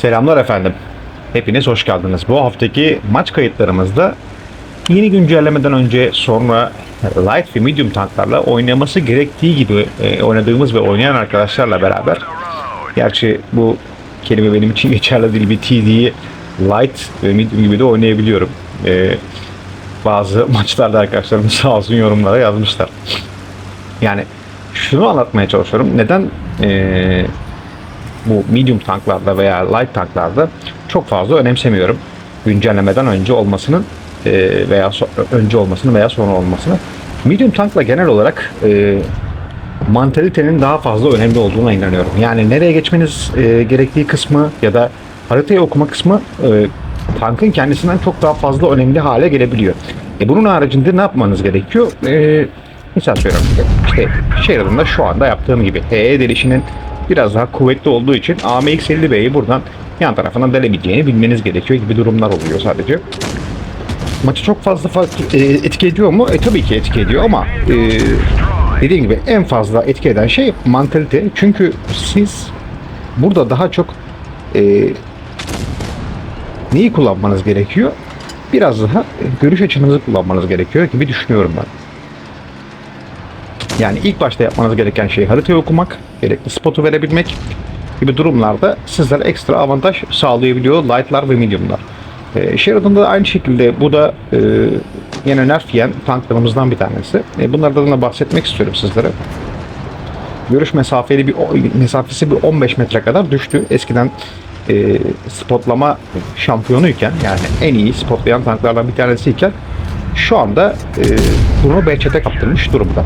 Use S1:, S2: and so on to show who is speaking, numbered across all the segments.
S1: Selamlar efendim. Hepiniz hoş geldiniz. Bu haftaki maç kayıtlarımızda yeni güncellemeden önce sonra light ve medium tanklarla oynaması gerektiği gibi e, oynadığımız ve oynayan arkadaşlarla beraber gerçi bu kelime benim için geçerli değil bir TD'yi light ve medium gibi de oynayabiliyorum. E, bazı maçlarda arkadaşlarım sağ olsun yorumlara yazmışlar. Yani şunu anlatmaya çalışıyorum. Neden e, bu medium tanklarda veya light tanklarda çok fazla önemsemiyorum. Güncellemeden önce olmasının e, veya önce olmasını veya sonra olmasını. Medium tankla genel olarak e, mantalitenin daha fazla önemli olduğuna inanıyorum. Yani nereye geçmeniz e, gerektiği kısmı ya da haritayı okuma kısmı e, tankın kendisinden çok daha fazla önemli hale gelebiliyor. E bunun haricinde ne yapmanız gerekiyor? E, misal söylüyorum işte Sheridan'da şu anda yaptığım gibi HE delişinin biraz daha kuvvetli olduğu için AMX-50B'yi buradan yan tarafından delebileceğini bilmeniz gerekiyor gibi durumlar oluyor sadece. Maçı çok fazla fark, e, etki ediyor mu? E tabii ki etki ediyor ama e, dediğim gibi en fazla etki eden şey mantalite. Çünkü siz burada daha çok e, neyi kullanmanız gerekiyor? Biraz daha e, görüş açınızı kullanmanız gerekiyor gibi düşünüyorum ben. Yani ilk başta yapmanız gereken şey haritayı okumak, gerekli spotu verebilmek gibi durumlarda sizlere ekstra avantaj sağlayabiliyor light'lar ve medium'lar. E, Sheridan'da da aynı şekilde bu da e, yine nerf tanklarımızdan bir tanesi. E, bunlardan da bahsetmek istiyorum sizlere. Görüş mesafeli bir mesafesi bir 15 metre kadar düştü. Eskiden e, spotlama şampiyonuyken yani en iyi spotlayan tanklardan bir tanesiyken şu anda e, bunu Behçet'e kaptırmış durumda.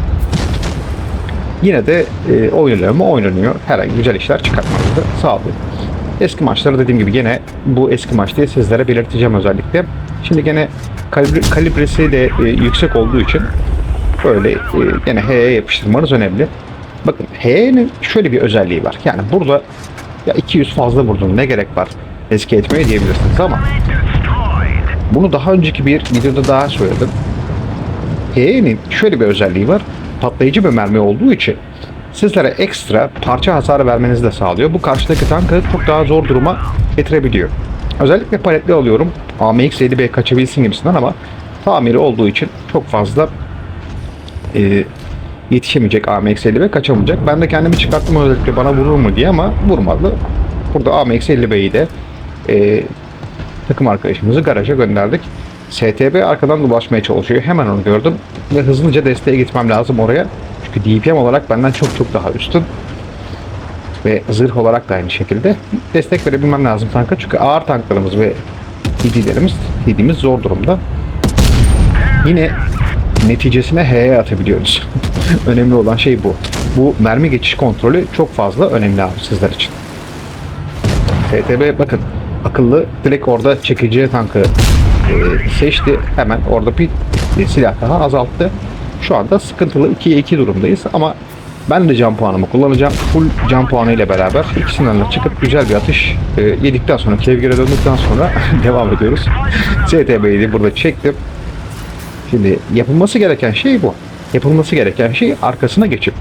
S1: Yine de e, oynanıyor oynanıyor. Herhangi güzel işler çıkartmanızı sağlıyor. Eski maçları dediğim gibi gene bu eski maç diye sizlere belirteceğim özellikle. Şimdi gene kalibre, kalibresi de e, yüksek olduğu için böyle e, gene H'ye yapıştırmanız önemli. Bakın H'nin şöyle bir özelliği var. Yani burada ya 200 fazla vurdun ne gerek var eski etmeye diyebilirsiniz ama bunu daha önceki bir videoda daha söyledim. H'nin şöyle bir özelliği var. Patlayıcı bir mermi olduğu için sizlere ekstra parça hasarı vermenizi de sağlıyor. Bu karşıdaki tankı çok daha zor duruma getirebiliyor. Özellikle paletli alıyorum. AMX-50B kaçabilsin gibisinden ama tamiri olduğu için çok fazla e, yetişemeyecek AMX-50B kaçamayacak. Ben de kendimi çıkarttım özellikle bana vurur mu diye ama vurmadı. Burada AMX-50B'yi de e, takım arkadaşımızı garaja gönderdik. STB arkadan dolaşmaya çalışıyor. Hemen onu gördüm ve hızlıca desteğe gitmem lazım oraya. Çünkü DPM olarak benden çok çok daha üstün. Ve zırh olarak da aynı şekilde destek verebilmem lazım tanka. Çünkü ağır tanklarımız ve TD'lerimiz, TD'miz zor durumda. Yine neticesine H'ye atabiliyoruz. önemli olan şey bu. Bu mermi geçiş kontrolü çok fazla önemli abi sizler için. STB bakın akıllı direkt orada çekici tankı e, seçti. Hemen orada bir, silah daha azalttı. Şu anda sıkıntılı 2'ye 2 durumdayız ama ben de can puanımı kullanacağım. Full can puanı ile beraber ikisinden de çıkıp güzel bir atış e, yedikten sonra kevgire döndükten sonra devam ediyoruz. STB'yi de burada çektim. Şimdi yapılması gereken şey bu. Yapılması gereken şey arkasına geçip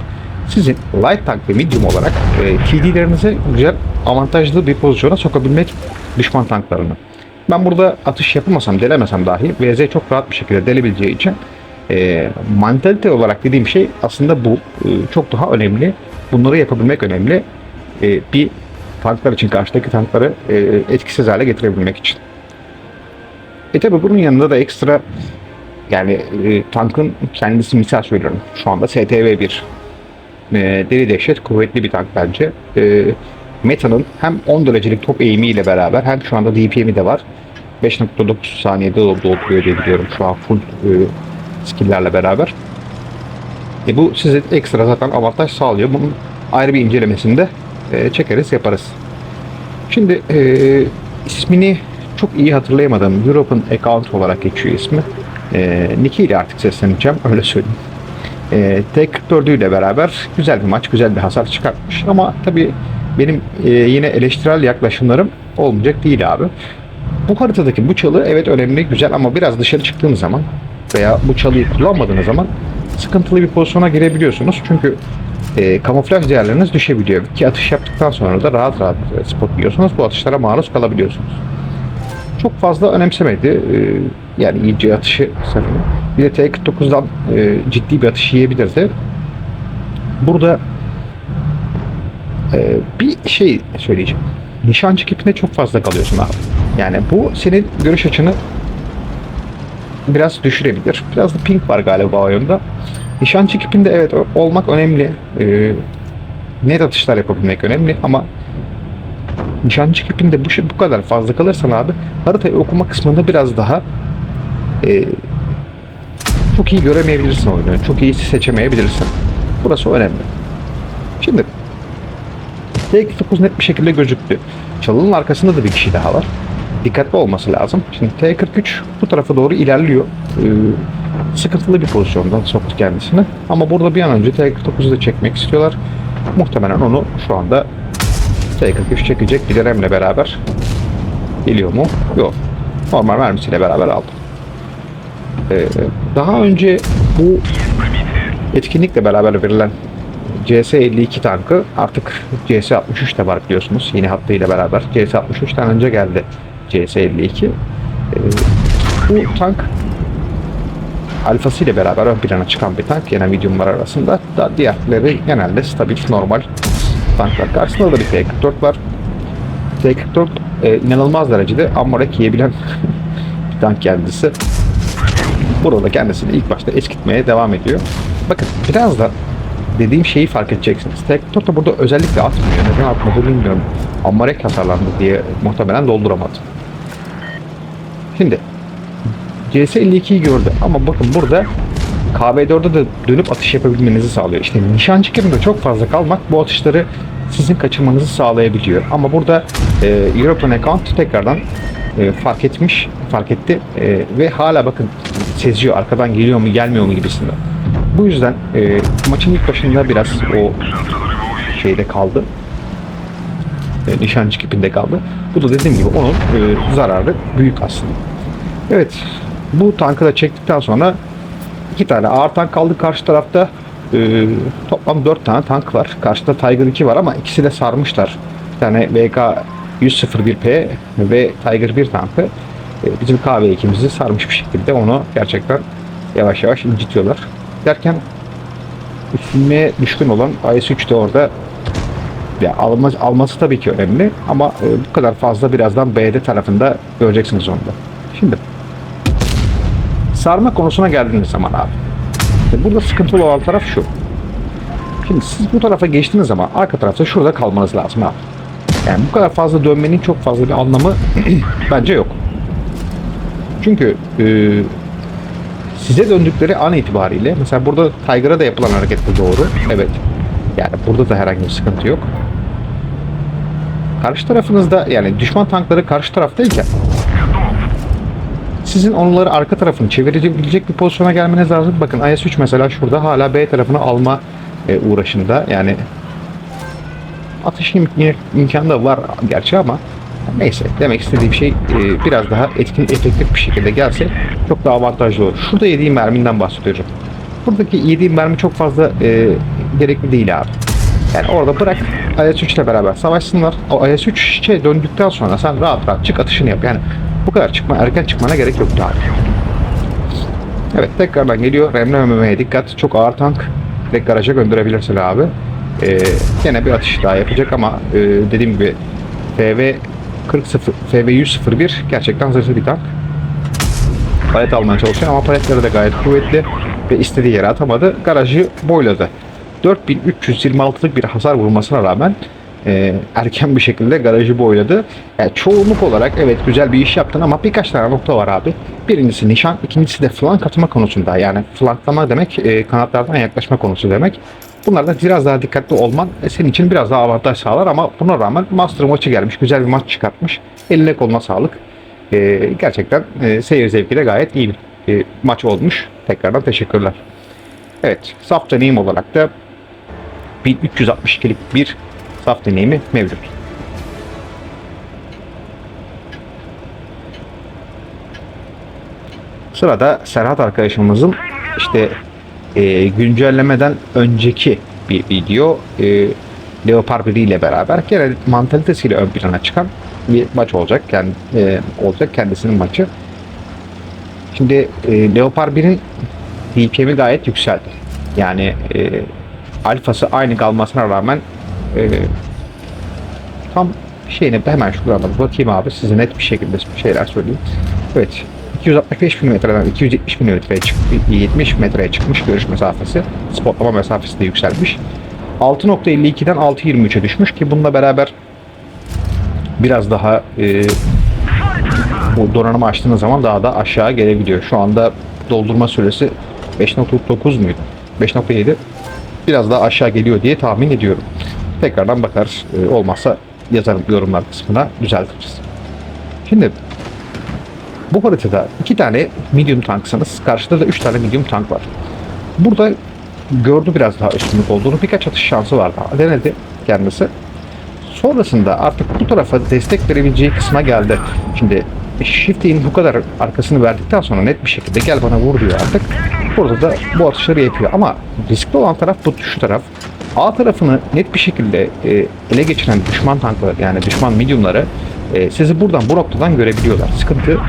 S1: sizin light tank ve medium olarak e, TD'lerinizi güzel avantajlı bir pozisyona sokabilmek düşman tanklarını. Ben burada atış yapamasam, delemesem dahi VZ çok rahat bir şekilde delebileceği için e, mantalite olarak dediğim şey aslında bu. E, çok daha önemli. Bunları yapabilmek önemli. E, bir tanklar için, karşıdaki tankları e, etkisiz hale getirebilmek için. E tabi bunun yanında da ekstra yani e, tankın kendisi misal söylüyorum. Şu anda STV1 e, deri dehşet kuvvetli bir tank bence. E, Meta'nın hem 10 derecelik top eğimi ile beraber hem şu anda DPM'i de var. 5.9 saniyede dolduruyor diye biliyorum şu an full e, skill'lerle beraber. E, bu size ekstra zaten avantaj sağlıyor. Bunun ayrı bir incelemesinde e, çekeriz yaparız. Şimdi e, ismini çok iyi hatırlayamadım. European Account olarak geçiyor ismi. E, Nicky ile artık sesleneceğim öyle söyleyeyim. E, T44 ile beraber güzel bir maç, güzel bir hasar çıkartmış. Ama tabii benim e, yine eleştirel yaklaşımlarım olmayacak değil abi. Bu haritadaki bu çalı evet önemli, güzel ama biraz dışarı çıktığınız zaman veya bu çalıyı kullanmadığınız zaman sıkıntılı bir pozisyona girebiliyorsunuz. Çünkü e, kamuflaj değerleriniz düşebiliyor. Ki atış yaptıktan sonra da rahat rahat e, spot yiyorsunuz. Bu atışlara maruz kalabiliyorsunuz. Çok fazla önemsemedi. E, yani iyice atışı sanırım. Bir de T-49'dan e, ciddi bir atış yiyebilirdi. Burada e, bir şey söyleyeceğim. Nişancı kipinde çok fazla kalıyorsun abi. Yani bu senin görüş açını biraz düşürebilir. Biraz da ping var galiba oyunda. Nişancı kipinde evet olmak önemli. Ee, net atışlar yapabilmek önemli ama nişancı kipinde bu, şey- bu kadar fazla kalırsan abi haritayı okuma kısmında biraz daha e, çok iyi göremeyebilirsin oyunu. Çok iyi seçemeyebilirsin. Burası önemli. Şimdi T-9 net bir şekilde gözüktü. Çalının arkasında da bir kişi daha var. Dikkatli olması lazım. Şimdi T-43 bu tarafa doğru ilerliyor. Ee, sıkıntılı bir pozisyondan soktu kendisini. Ama burada bir an önce T-49'u da çekmek istiyorlar. Muhtemelen onu şu anda T-43 çekecek. Dilerem'le beraber geliyor mu? Yok. Normal mermisiyle beraber aldı. Ee, daha önce bu etkinlikle beraber verilen CS-52 tankı artık CS-63 de var biliyorsunuz yeni hattıyla beraber. CS-63'ten önce geldi CS-52. Ee, bu tank alfası ile beraber ön plana çıkan bir tank yine mediumlar arasında. Da diğerleri genelde stabil normal tanklar. Karşısında da bir T-44 var. T-44 e, inanılmaz derecede amorek yiyebilen bir tank kendisi. Burada kendisini ilk başta eskitmeye devam ediyor. Bakın biraz da dediğim şeyi fark edeceksiniz. Tektor da burada özellikle atmıyor. Neden atmadı bilmiyorum. Ammarek hasarlandı diye muhtemelen dolduramadı. Şimdi CS52'yi gördü ama bakın burada KB4'de de dönüp atış yapabilmenizi sağlıyor. İşte nişancı kimde çok fazla kalmak bu atışları sizin kaçırmanızı sağlayabiliyor. Ama burada e, European Account tekrardan e, fark etmiş, fark etti E, ve hala bakın seziyor arkadan geliyor mu gelmiyor mu gibisinden. Bu yüzden e, maçın ilk başında biraz o şeyde kaldı. E, nişancı kipinde kaldı. Bu da dediğim gibi onun e, zararı büyük aslında. Evet. Bu tankı da çektikten sonra iki tane ağır tank kaldı karşı tarafta. E, toplam dört tane tank var. Karşıda Tiger 2 var ama ikisi de sarmışlar. Bir tane VK 101P ve Tiger 1 tankı e, bizim KV2'mizi sarmış bir şekilde onu gerçekten yavaş yavaş incitiyorlar. Derken üstüne düşkün olan IS-3 de orada ya alma, alması tabii ki önemli ama e, bu kadar fazla birazdan BD tarafında göreceksiniz onu da. Şimdi sarma konusuna geldiğiniz zaman abi. işte burada sıkıntılı olan taraf şu. Şimdi siz bu tarafa geçtiğiniz zaman arka tarafta şurada kalmanız lazım abi. Yani bu kadar fazla dönmenin çok fazla bir anlamı bence yok. Çünkü e, size döndükleri an itibariyle mesela burada Tiger'a da yapılan hareket bu doğru. Evet. Yani burada da herhangi bir sıkıntı yok. Karşı tarafınızda yani düşman tankları karşı taraftayken sizin onları arka tarafını çevirebilecek bir pozisyona gelmeniz lazım. Bakın IS-3 mesela şurada hala B tarafını alma e, uğraşında. Yani atış im- imkanı da var gerçi ama neyse demek istediğim şey e, biraz daha etkin efektif bir şekilde gelse çok daha avantajlı olur. Şurada yediğim merminden bahsediyorum. Buradaki yediğim mermi çok fazla e, gerekli değil abi. Yani orada bırak IS-3 ile beraber savaşsınlar. O IS-3'e döndükten sonra sen rahat rahat çık atışını yap. Yani bu kadar çıkma, erken çıkmana gerek yok abi. Evet tekrardan geliyor. Remlememeye dikkat. Çok ağır tank. Direkt garaja gönderebilirsin abi. Ee, yine bir atış daha yapacak ama e, dediğim gibi FV 40 FV 101 gerçekten zırhlı bir tank. Palet almaya çalışıyor ama paletleri de gayet kuvvetli ve istediği yere atamadı. Garajı boyladı. 4326'lık bir hasar vurmasına rağmen e, erken bir şekilde garajı boyladı. Yani çoğunluk olarak evet güzel bir iş yaptın ama birkaç tane nokta var abi. Birincisi nişan, ikincisi de flank atma konusunda. Yani flanklama demek e, kanatlardan yaklaşma konusu demek. Bunlarda biraz daha dikkatli olman e, senin için biraz daha avantaj sağlar ama buna rağmen Master maçı gelmiş. Güzel bir maç çıkartmış. Eline koluna sağlık. E, gerçekten e, seyir zevki de gayet iyi bir e, maç olmuş. Tekrardan teşekkürler. Evet, saf deneyim olarak da 1362'lik bir saf deneyimi mevcut. Sırada Serhat arkadaşımızın işte e, güncellemeden önceki bir video. E, Leopard 1 ile beraber genel mantalitesiyle ön plana çıkan bir maç olacak. Yani, e, olacak kendisinin maçı. Şimdi e, Leopard 1'in DPM'i gayet yükseldi. Yani e, alfası aynı kalmasına rağmen e, tam şeyine hemen şuradan bakayım abi size net bir şekilde şeyler söyleyeyim. Evet 265 mm'den 270 mm'ye çıktı. 70 metreye çıkmış görüş mesafesi. Spotlama mesafesi de yükselmiş. 6.52'den 6.23'e düşmüş ki bununla beraber biraz daha e, bu donanımı açtığınız zaman daha da aşağı gelebiliyor. Şu anda doldurma süresi 5.9 muydu? 5.7 biraz daha aşağı geliyor diye tahmin ediyorum. Tekrardan bakarız. E, olmazsa yazarım yorumlar kısmına düzeltiriz. Şimdi bu haritada iki tane medium tanksınız. Karşıda da üç tane medium tank var. Burada gördü biraz daha üstünlük olduğunu. Birkaç atış şansı var daha. Denedi kendisi. Sonrasında artık bu tarafa destek verebileceği kısma geldi. Şimdi Shifty'in bu kadar arkasını verdikten sonra net bir şekilde gel bana vur diyor artık. Burada da bu atışları yapıyor. Ama riskli olan taraf bu şu taraf. A tarafını net bir şekilde e, ele geçiren düşman tankları yani düşman mediumları e, sizi buradan bu noktadan görebiliyorlar. Sıkıntı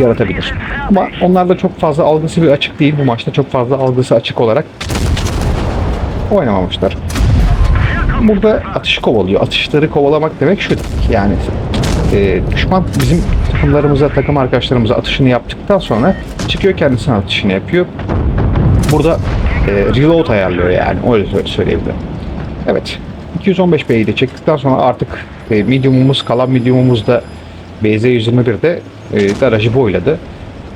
S1: yaratabilir. Ama onlarda çok fazla algısı bir açık değil. Bu maçta çok fazla algısı açık olarak oynamamışlar. Burada atış kovalıyor. Atışları kovalamak demek şu. Yani e, düşman bizim takımlarımıza, takım arkadaşlarımıza atışını yaptıktan sonra çıkıyor kendisine atışını yapıyor. Burada e, reload ayarlıyor yani öyle sö- söyleyebilirim. Evet. 215 B'yi de çektikten sonra artık e, medium'umuz, kalan medium'umuz da BZ-121'de e, garajı boyladı.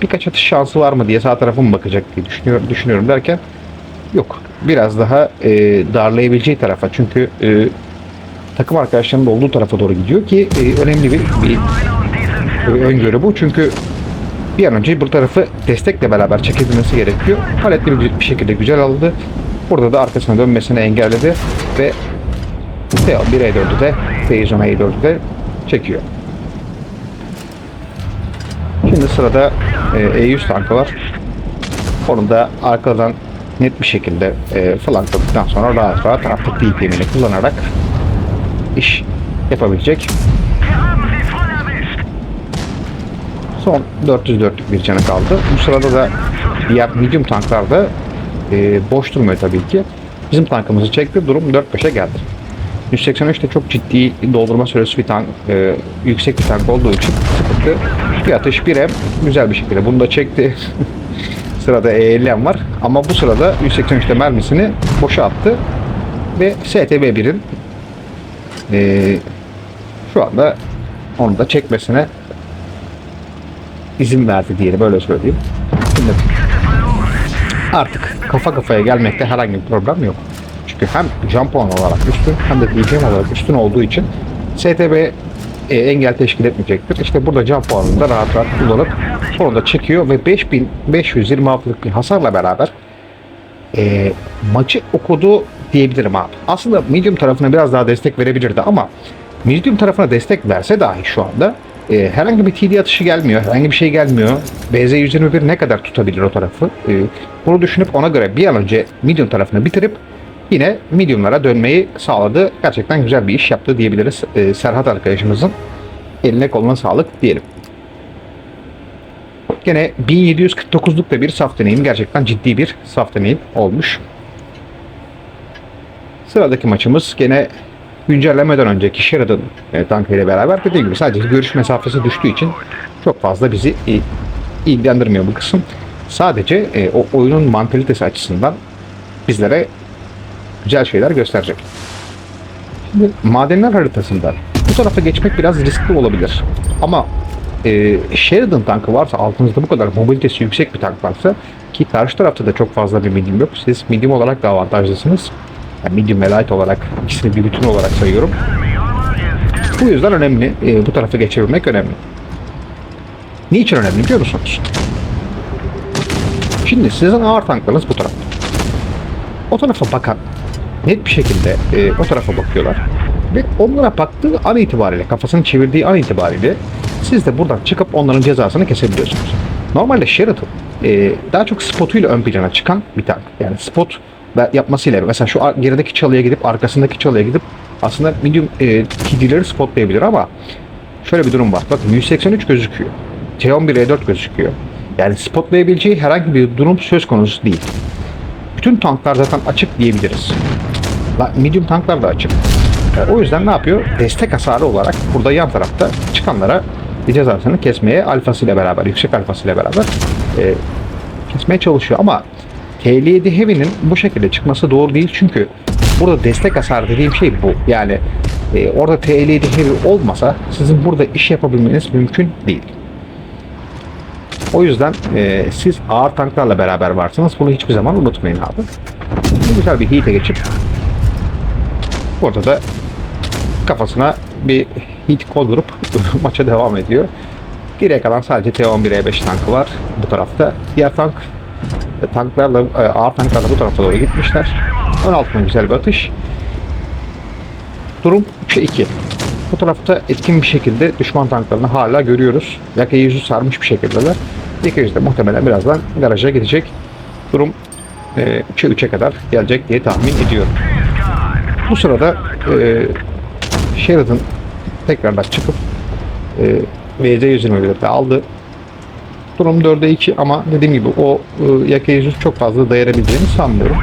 S1: Birkaç atış şansı var mı diye sağ tarafa mı bakacak diye düşünüyorum, düşünüyorum derken yok. Biraz daha e, darlayabileceği tarafa çünkü e, takım arkadaşlarının olduğu tarafa doğru gidiyor ki e, önemli bir, bir, bir öngörü bu. Çünkü bir an önce bu tarafı destekle beraber çekebilmesi gerekiyor. Paletli bir, bir şekilde güzel aldı. Burada da arkasına dönmesini engelledi ve Teo 1E4'ü de Phazon E4'ü de çekiyor. Şimdi sırada e, E100 tankı var. Onu da arkadan net bir şekilde e, flankladıktan sonra rahat rahat artık DPM'ini kullanarak iş yapabilecek. Son 404'lük bir canı kaldı. Bu sırada da diğer medium tanklar da e, boş durmuyor tabii ki. Bizim tankımızı çekti. Durum 4-5'e geldi. 183 de çok ciddi doldurma süresi bir tank, e, yüksek bir tank olduğu için sıkıntı. Bir atış bir hem güzel bir şekilde. Bunu da çekti. Sırada E50M var. Ama bu sırada 183'te mermisini boşa attı. Ve STB1'in e, şu anda onu da çekmesine izin verdi diyelim öyle söyleyeyim. Şimdi artık kafa kafaya gelmekte herhangi bir problem yok. Çünkü hem jump puan olarak üstün hem de DPM olarak üstün olduğu için STB e, engel teşkil etmeyecektir. İşte burada jump puanını da rahat rahat kullanıp sonunda çekiyor ve 5526'lık bir hasarla beraber e, maçı okudu diyebilirim abi. Aslında medium tarafına biraz daha destek verebilirdi ama medium tarafına destek verse dahi şu anda e, herhangi bir TD atışı gelmiyor, herhangi bir şey gelmiyor. BZ-121 ne kadar tutabilir o tarafı? E, bunu düşünüp ona göre bir an önce medium tarafını bitirip yine mediumlara dönmeyi sağladı. Gerçekten güzel bir iş yaptı diyebiliriz. E, Serhat arkadaşımızın eline koluna sağlık diyelim. Gene 1749'luk da bir saf deneyim. Gerçekten ciddi bir saf deneyim olmuş. Sıradaki maçımız gene güncellemeden önceki Sheridan e, tankıyla beraber dediğim gibi sadece görüş mesafesi düştüğü için çok fazla bizi e, ilgilendirmiyor bu kısım. Sadece e, o oyunun mantalitesi açısından bizlere güzel şeyler gösterecek. Şimdi madenler haritasında bu tarafa geçmek biraz riskli olabilir. Ama e, Sheridan tankı varsa altınızda bu kadar mobilitesi yüksek bir tank varsa ki karşı tarafta da çok fazla bir medium yok. Siz medium olarak da avantajlısınız. Yani medium ve light olarak ikisini bir bütün olarak sayıyorum. Bu yüzden önemli. E, bu tarafa geçebilmek önemli. Niçin önemli biliyor musunuz? Şimdi sizin ağır tanklarınız bu tarafta. O tarafa bakan net bir şekilde e, o tarafa bakıyorlar. Ve onlara baktığı an itibariyle, kafasını çevirdiği an itibariyle siz de buradan çıkıp onların cezasını kesebiliyorsunuz. Normalde Sheraton e, daha çok spotuyla ön plana çıkan bir tank. Yani spot yapmasıyla mesela şu gerideki çalıya gidip arkasındaki çalıya gidip aslında medium e, TD'leri spotlayabilir ama şöyle bir durum var. Bakın 183 gözüküyor. T11 E4 gözüküyor. Yani spotlayabileceği herhangi bir durum söz konusu değil. Bütün tanklar zaten açık diyebiliriz. Medium tanklar da açık. O yüzden ne yapıyor? Destek hasarı olarak burada yan tarafta çıkanlara bir cezasını kesmeye alfasıyla beraber, yüksek alfasıyla beraber e, kesmeye çalışıyor. Ama T57 Heavy'nin bu şekilde çıkması doğru değil çünkü burada destek hasarı dediğim şey bu. Yani e, orada T57 Heavy olmasa sizin burada iş yapabilmeniz mümkün değil. O yüzden e, siz ağır tanklarla beraber varsınız. Bunu hiçbir zaman unutmayın abi. Güzel bir heat'e geçip orada da kafasına bir hit koldurup maça devam ediyor. Geriye kalan sadece T-11E5 tankı var bu tarafta. Diğer tank e, tanklarla e, ağır tanklarla bu tarafa doğru gitmişler. 16'nın güzel bir atış. Durum 3'e 2. Bu tarafta etkin bir şekilde düşman tanklarını hala görüyoruz. Yaka yüzü sarmış bir şekildeler. Yaka yüzü de muhtemelen birazdan garaja gidecek. Durum e, 3'e 3'e kadar gelecek diye tahmin ediyorum. Bu sırada e, Sheridan tekrardan çıkıp e, VC-121'de de aldı. Durum 4'e 2 ama dediğim gibi o e, Yaka yüzü çok fazla dayanabileceğini sanmıyorum.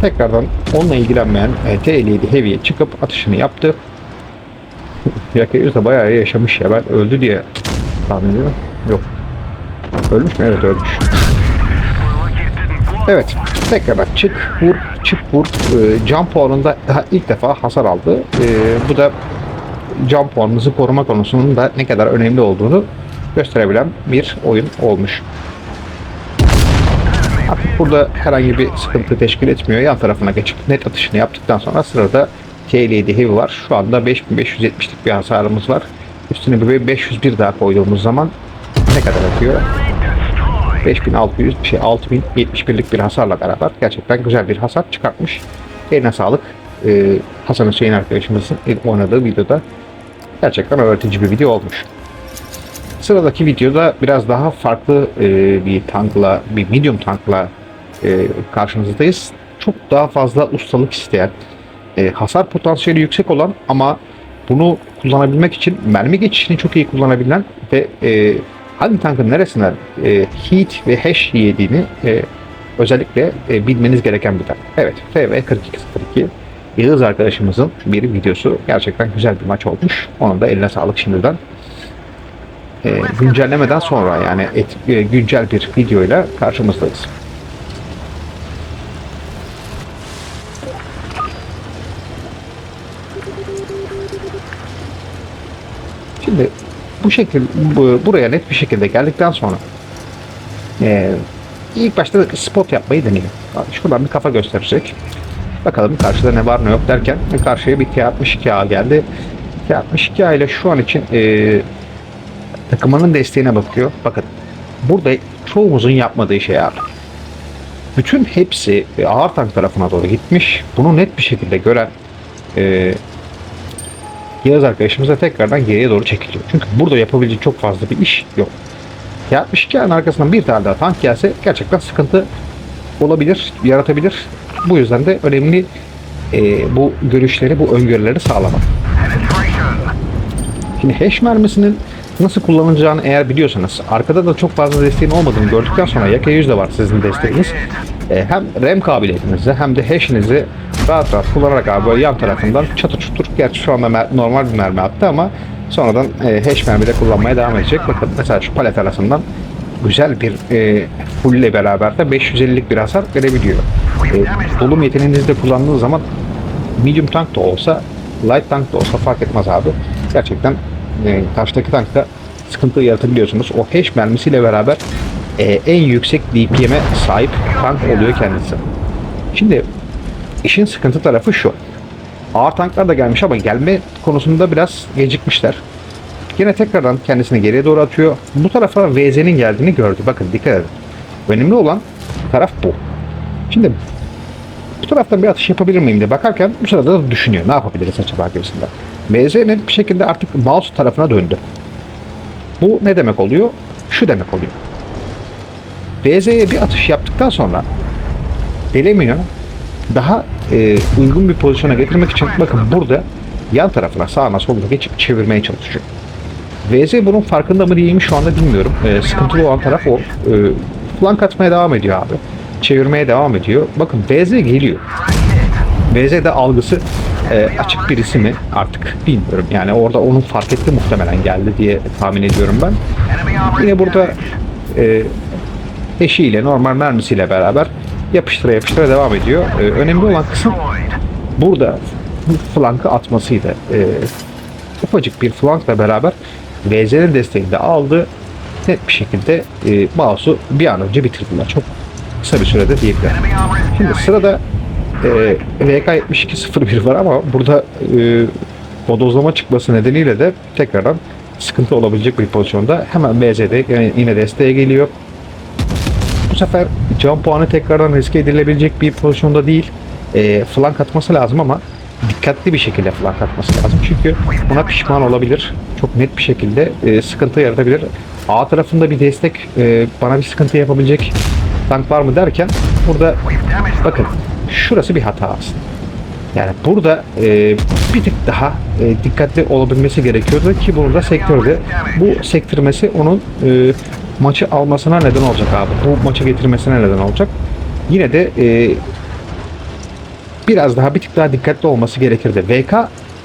S1: Tekrardan onunla ilgilenmeyen e, T57 Heavy'ye çıkıp atışını yaptı. Yakayüz de bayağı yaşamış ya. Ben öldü diye tahmin ediyorum. Yok. Ölmüş mü? Evet ölmüş. Evet. Tekrardan çık, vur, çık, vur. Ee, can puanında ilk defa hasar aldı. Ee, bu da can puanınızı koruma konusunun da ne kadar önemli olduğunu gösterebilen bir oyun olmuş. Artık burada herhangi bir sıkıntı teşkil etmiyor. Yan tarafına geçip net atışını yaptıktan sonra sırada T57 Heavy var. Şu anda 5570'lik bir hasarımız var. Üstüne bir 501 daha koyduğumuz zaman ne kadar atıyor? 5600 şey 6071'lik bir hasarla beraber gerçekten güzel bir hasar çıkartmış. Eline sağlık. Ee, Hasan Hüseyin arkadaşımızın oynadığı videoda gerçekten öğretici bir video olmuş. Sıradaki videoda biraz daha farklı e, bir tankla, bir medium tankla e, karşınızdayız. Çok daha fazla ustalık isteyen, e, hasar potansiyeli yüksek olan ama bunu kullanabilmek için mermi geçişini çok iyi kullanabilen ve e, hangi tankın neresinden e, heat ve hash yediğini e, özellikle e, bilmeniz gereken bir tank. Evet, FV4202 Yağız arkadaşımızın bir videosu. Gerçekten güzel bir maç olmuş. Onun da eline sağlık şimdiden e, güncellemeden sonra yani et, e, güncel bir videoyla karşımızdayız. Şimdi bu şekil bu, buraya net bir şekilde geldikten sonra e, ilk başta spot yapmayı deneyelim. Şuradan bir kafa gösterecek. Bakalım karşıda ne var ne yok derken karşıya bir T62A geldi. T62A ile şu an için e, takımının desteğine bakıyor. Bakın burada çoğumuzun yapmadığı şey abi. Bütün hepsi e, ağır tank tarafına doğru gitmiş. Bunu net bir şekilde gören e, Yağız arkadaşımız da tekrardan geriye doğru çekiliyor. Çünkü burada yapabileceği çok fazla bir iş yok. T62'nin arkasından bir tane daha tank gelse gerçekten sıkıntı olabilir, yaratabilir. Bu yüzden de önemli e, bu görüşleri, bu öngörüleri sağlamak. Şimdi hash mermisinin nasıl kullanılacağını eğer biliyorsanız, arkada da çok fazla desteğin olmadığını gördükten sonra yaka 100 de var sizin desteğiniz. E, hem RAM kabiliyetinizi hem de hash'inizi rahat rahat kullanarak abi böyle yan tarafından çatı çutur. Gerçi şu anda normal bir mermi attı ama sonradan e, hash mermi de kullanmaya devam edecek. Bakın mesela şu palet arasından güzel bir e, full ile beraber de 550'lik bir hasar verebiliyor. E, dolum yeteneğinizi de kullandığınız zaman medium tank da olsa light tank da olsa fark etmez abi. Gerçekten e, karşıdaki tankta sıkıntı yaratabiliyorsunuz. O hash mermisiyle beraber e, en yüksek DPM'e sahip tank oluyor kendisi. Şimdi işin sıkıntı tarafı şu. Ağır tanklar da gelmiş ama gelme konusunda biraz gecikmişler. Yine tekrardan kendisini geriye doğru atıyor. Bu tarafa VZ'nin geldiğini gördü. Bakın dikkat edin. Önemli olan taraf bu. Şimdi bu taraftan bir atış yapabilir miyim diye bakarken bu sırada da düşünüyor. Ne yapabiliriz acaba gibisinden. VZ'nin bir şekilde artık mouse tarafına döndü. Bu ne demek oluyor? Şu demek oluyor. VZ'ye bir atış yaptıktan sonra delemiyor. Daha e, uygun bir pozisyona getirmek için bakın burada yan tarafına sağına soluna geçip çevirmeye çalışıyor. VZ bunun farkında mı değil mi şu anda bilmiyorum. E, sıkıntılı olan taraf o. E, flank atmaya devam ediyor abi. Çevirmeye devam ediyor. Bakın VZ geliyor. VZ'de algısı e, açık birisi mi artık bilmiyorum. Yani orada onun fark etti muhtemelen geldi diye tahmin ediyorum ben. Yine burada e, eşiyle normal mermisiyle beraber yapıştıra yapıştıra devam ediyor. E, önemli olan kısım burada bu flankı atmasıydı. E, ufacık bir flankla beraber VZ'nin desteğini de aldı. Net bir şekilde e, mouse'u bir an önce bitirdiler. Çok kısa bir sürede diyebilirim. Şimdi sırada e, VK7201 var ama burada e, bodozlama çıkması nedeniyle de tekrardan sıkıntı olabilecek bir pozisyonda hemen BZ'de yani yine desteğe geliyor. Bu sefer can puanı tekrardan riske edilebilecek bir pozisyonda değil. E, flank atması lazım ama dikkatli bir şekilde flank atması lazım. Çünkü buna pişman olabilir. Çok net bir şekilde e, sıkıntı yaratabilir. A tarafında bir destek e, bana bir sıkıntı yapabilecek tank var mı derken burada bakın şurası bir hata aslında. Yani burada e, bir tık daha e, dikkatli olabilmesi gerekiyordu ki bunu da sektörde bu sektirmesi onun e, maçı almasına neden olacak abi. Bu maçı getirmesine neden olacak. Yine de e, biraz daha bir tık daha dikkatli olması gerekirdi. VK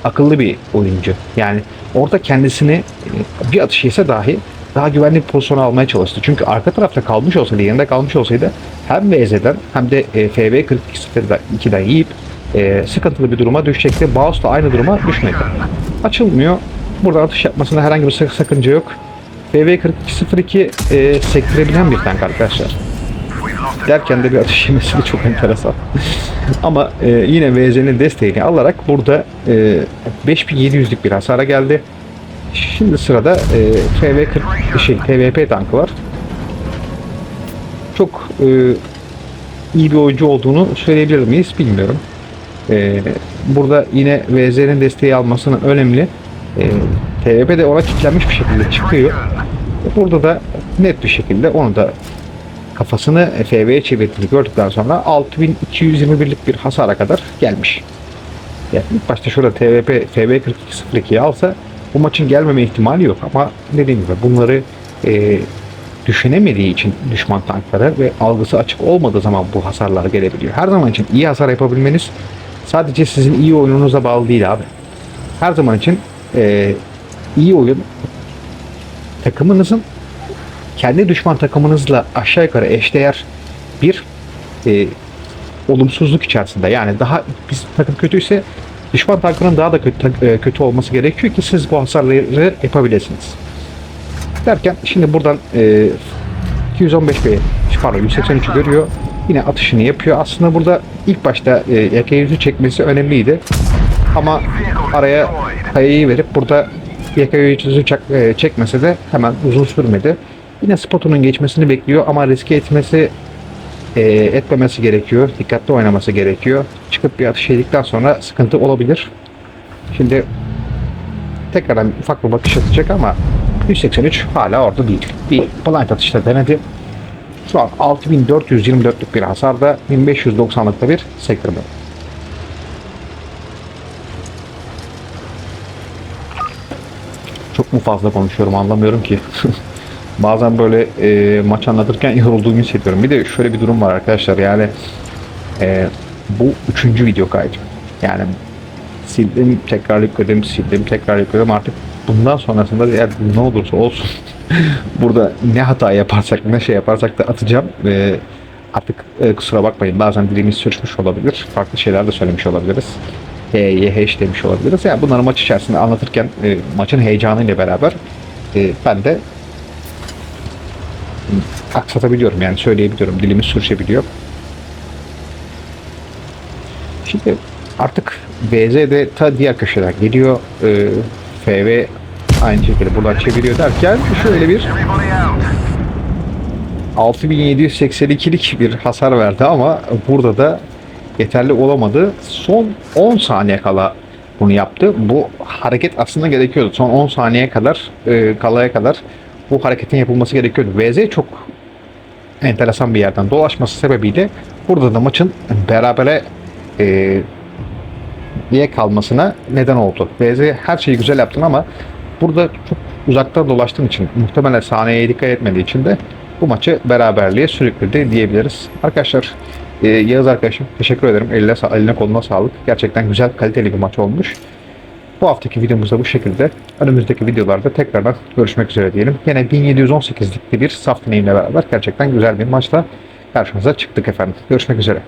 S1: akıllı bir oyuncu. Yani orada kendisini e, bir atış yese dahi daha güvenli bir pozisyona almaya çalıştı. Çünkü arka tarafta kalmış olsaydı, yanında kalmış olsaydı hem VZ'den hem de e, FB 42'den yiyip e, sıkıntılı bir duruma düşecekti. Baus da aynı duruma düşmedi. Açılmıyor. Burada atış yapmasında herhangi bir sak- sakınca yok. FB 4202 e, sektirebilen bir tank arkadaşlar derken de bir atış yemesi de çok enteresan. Ama e, yine VZ'nin desteğini alarak burada e, 5700'lük bir hasara geldi. Şimdi sırada e, FV 40 şey TVP tankı var. Çok e, iyi bir oyuncu olduğunu söyleyebilir miyiz bilmiyorum. E, burada yine VZ'nin desteği almasının önemli. E, TVP de ona kilitlenmiş bir şekilde çıkıyor. Burada da net bir şekilde onu da kafasını FV'ye çevirdiğini gördükten sonra 6221'lik bir hasara kadar gelmiş. Yani ilk başta şurada TVP FB 4202'yi alsa bu maçın gelmeme ihtimali yok ama dediğim gibi bunları e, düşünemediği için düşman tanklara ve algısı açık olmadığı zaman bu hasarlar gelebiliyor. Her zaman için iyi hasar yapabilmeniz sadece sizin iyi oyununuza bağlı değil abi. Her zaman için e, iyi oyun takımınızın kendi düşman takımınızla aşağı yukarı eşdeğer bir e, olumsuzluk içerisinde. Yani daha biz takım kötüyse düşman takımının daha da kötü, e, kötü olması gerekiyor ki siz bu hasarları yapabilirsiniz. Derken şimdi buradan e, 215B pardon 183'ü görüyor. Yine atışını yapıyor. Aslında burada ilk başta e, YK100'ü çekmesi önemliydi. Ama araya kayayı verip burada YK100'ü çek, e, çekmese de hemen uzun sürmedi. Yine spotunun geçmesini bekliyor ama riske etmesi e, etmemesi gerekiyor. Dikkatli oynaması gerekiyor. Çıkıp bir atış yedikten sonra sıkıntı olabilir. Şimdi tekrardan ufak bir bakış atacak ama 183 hala orada değil. Bir blind atışta denedi. Şu an 6424'lük bir hasarda 1590'lıkta bir sektirme. Çok mu fazla konuşuyorum anlamıyorum ki. Bazen böyle e, maç anlatırken yorulduğumu hissediyorum. Bir de şöyle bir durum var arkadaşlar yani e, bu üçüncü video kaydı. Yani sildim tekrar yükledim sildim tekrar yükledim artık bundan sonrasında eğer ne olursa olsun burada ne hata yaparsak ne şey yaparsak da atacağım. E, artık e, kusura bakmayın bazen dilimiz sürçmüş olabilir. Farklı şeyler de söylemiş olabiliriz. H'ye heş demiş olabiliriz. Yani bunları maç içerisinde anlatırken e, maçın heyecanıyla beraber e, ben de aksatabiliyorum yani söyleyebiliyorum. Dilimiz sürçebiliyor. Şimdi artık VZ de ta diğer köşeden geliyor. Ee, FV aynı şekilde buradan çeviriyor derken şöyle bir 6782'lik bir hasar verdi ama burada da yeterli olamadı. Son 10 saniye kala bunu yaptı. Bu hareket aslında gerekiyordu. Son 10 saniye kadar e, kalaya kadar bu hareketin yapılması gerekiyordu. VZ çok enteresan bir yerden dolaşması sebebiyle burada da maçın berabere e, diye kalmasına neden oldu. VZ her şeyi güzel yaptın ama burada çok uzaktan dolaştığın için muhtemelen sahneye dikkat etmediği için de bu maçı beraberliğe sürükledi diyebiliriz. Arkadaşlar e, Yağız arkadaşım teşekkür ederim. Eline, eline koluna sağlık. Gerçekten güzel kaliteli bir maç olmuş. Bu haftaki videomuzda bu şekilde. Önümüzdeki videolarda tekrardan görüşmek üzere diyelim. Yine 1718'lik bir saf deneyimle beraber gerçekten güzel bir maçla karşınıza çıktık efendim. Görüşmek üzere.